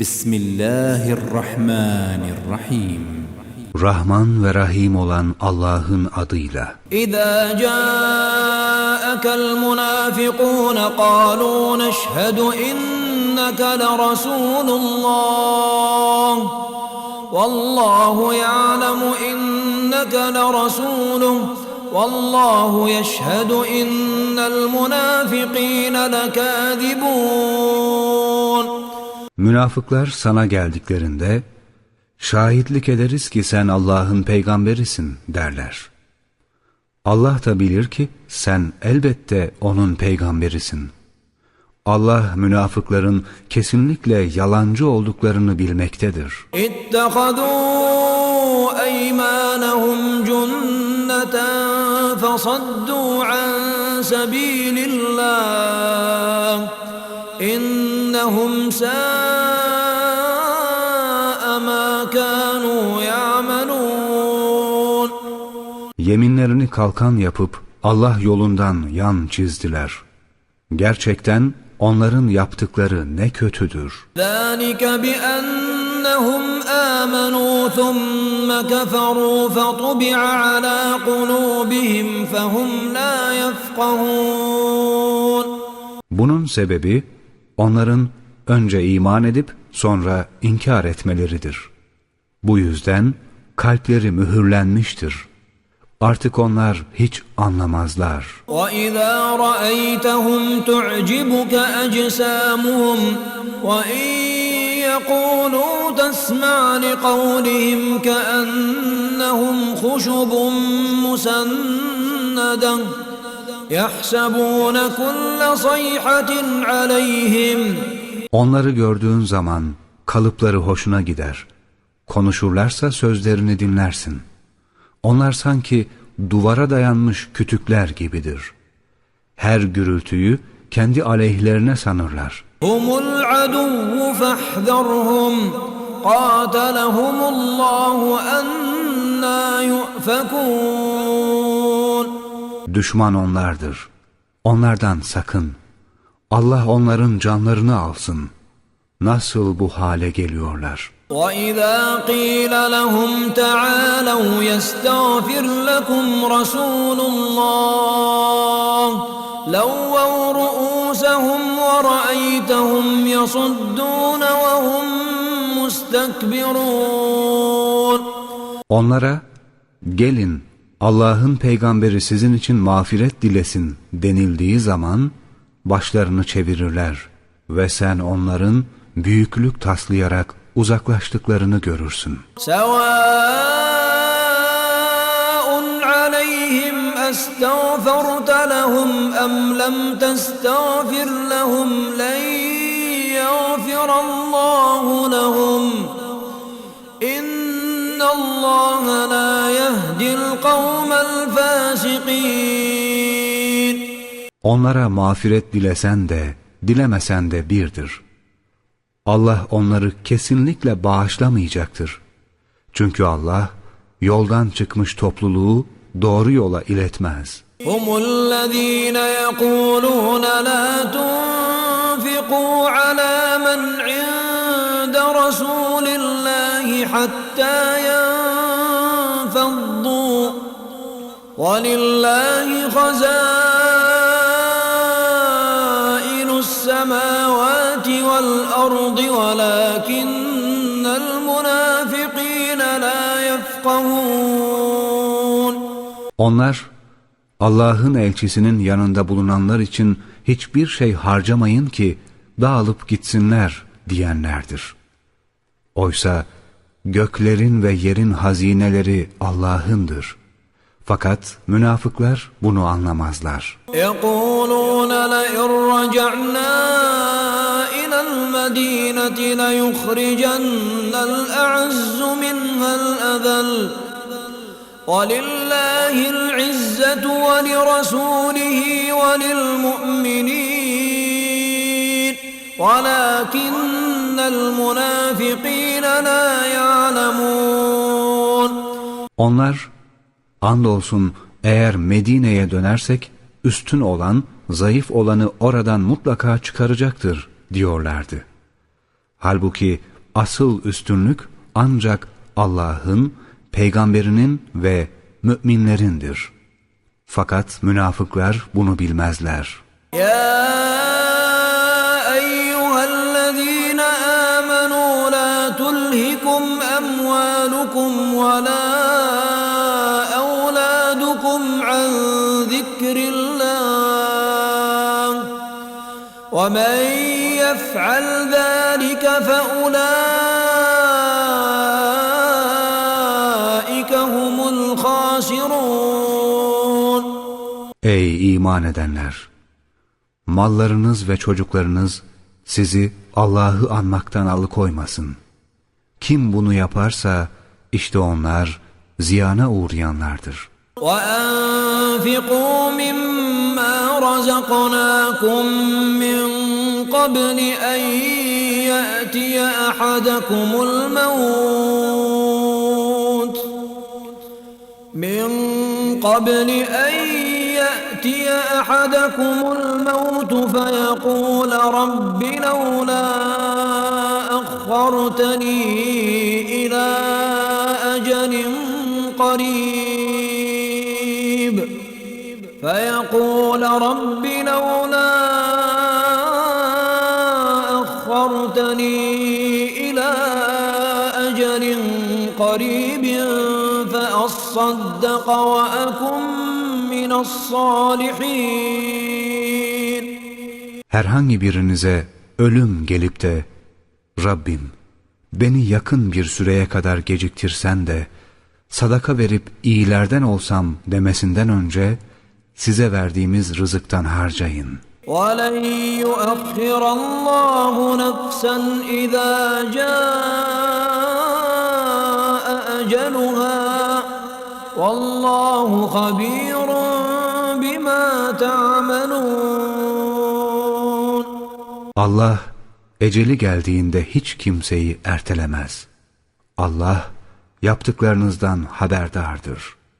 بسم الله الرحمن الرحيم رحمن ورحيم olan Allah'ın adıyla. إذا جاءك المنافقون قالوا نشهد إنك لرسول الله والله يعلم إنك لرسوله والله يشهد إن المنافقين لكاذبون Münafıklar sana geldiklerinde, şahitlik ederiz ki sen Allah'ın peygamberisin derler. Allah da bilir ki sen elbette onun peygamberisin. Allah münafıkların kesinlikle yalancı olduklarını bilmektedir. İttekadû eymanahum cünneten fasaddû an sebîlillâh إنهم ساء ما كانوا يعملون Yeminlerini kalkan yapıp Allah yolundan yan çizdiler. Gerçekten onların yaptıkları ne kötüdür. ذلك بأنهم آمنوا ثم كفروا فطبع على قلوبهم فهم لا يفقهون Bunun sebebi onların önce iman edip sonra inkar etmeleridir. Bu yüzden kalpleri mühürlenmiştir. Artık onlar hiç anlamazlar. وإذا رأيتهم تعجبك أجسامهم وإن يقولوا تسمع لقولهم كأنهم خشب مسندة يحسبون كل صيحة عليهم Onları gördüğün zaman kalıpları hoşuna gider. Konuşurlarsa sözlerini dinlersin. Onlar sanki duvara dayanmış kütükler gibidir. Her gürültüyü kendi aleyhlerine sanırlar. هم العدو فاحذرهم قاتلهم الله أنا يؤفكون Düşman onlardır. Onlardan sakın. Allah onların canlarını alsın. Nasıl bu hale geliyorlar? وإذا قيل لهم تعالوا يستغفر لكم رسول الله لووا رؤوسهم ورأيتهم يصدون وهم مستكبرون Onlara gelin Allah'ın peygamberi sizin için mağfiret dilesin denildiği zaman başlarını çevirirler ve sen onların büyüklük taslayarak uzaklaştıklarını görürsün. Sevâun aleyhim estağfirte lehum em lem testağfir lehum len القوم الفاسقين Onlara mağfiret dilesen de dilemesen de birdir. Allah onları kesinlikle bağışlamayacaktır. Çünkü Allah yoldan çıkmış topluluğu doğru yola iletmez. هم الذين يقولون لا تنفقوا على من عند رسول الله حتى ينفضوا ولله خزائن السماوات والأرض ولكن المنافقين لا يفقهون Onlar Allah'ın elçisinin yanında bulunanlar için hiçbir şey harcamayın ki dağılıp gitsinler diyenlerdir. Oysa göklerin ve yerin hazineleri Allah'ındır. Fakat münafıklar bunu anlamazlar. يقولون لئن رجعنا إلى المدينة ليخرجن الأعز منها الأذل ولله العزة ولرسوله وللمؤمنين ولكن المنافقين لا يعلمون Onlar Andolsun eğer Medine'ye dönersek üstün olan, zayıf olanı oradan mutlaka çıkaracaktır diyorlardı. Halbuki asıl üstünlük ancak Allah'ın, peygamberinin ve müminlerindir. Fakat münafıklar bunu bilmezler. Ya eyyühellezine amenu la tulhikum emvalukum ve la ذكر الله ومن يفعل ذلك فأولئك هم الخاسرون Ey iman edenler! Mallarınız ve çocuklarınız sizi Allah'ı anmaktan alıkoymasın. Kim bunu yaparsa işte onlar ziyana uğrayanlardır. وأنفقوا مما رزقناكم من قبل أن يأتي أحدكم الموت من قبل أن يأتي أحدكم الموت فيقول رب لولا أخرتني إلى أجل قريب فيقول رب لولا أخرتني إلى أجل قريب فأصدق وأكن من الصالحين Herhangi birinize ölüm gelip de Rabbim beni yakın bir süreye kadar geciktirsen de sadaka verip iyilerden olsam demesinden önce size verdiğimiz rızıktan harcayın. ولن يؤخر الله نفسا إذا جاء أجلها والله خبير بما تعملون Allah eceli geldiğinde hiç kimseyi ertelemez. Allah yaptıklarınızdan haberdardır.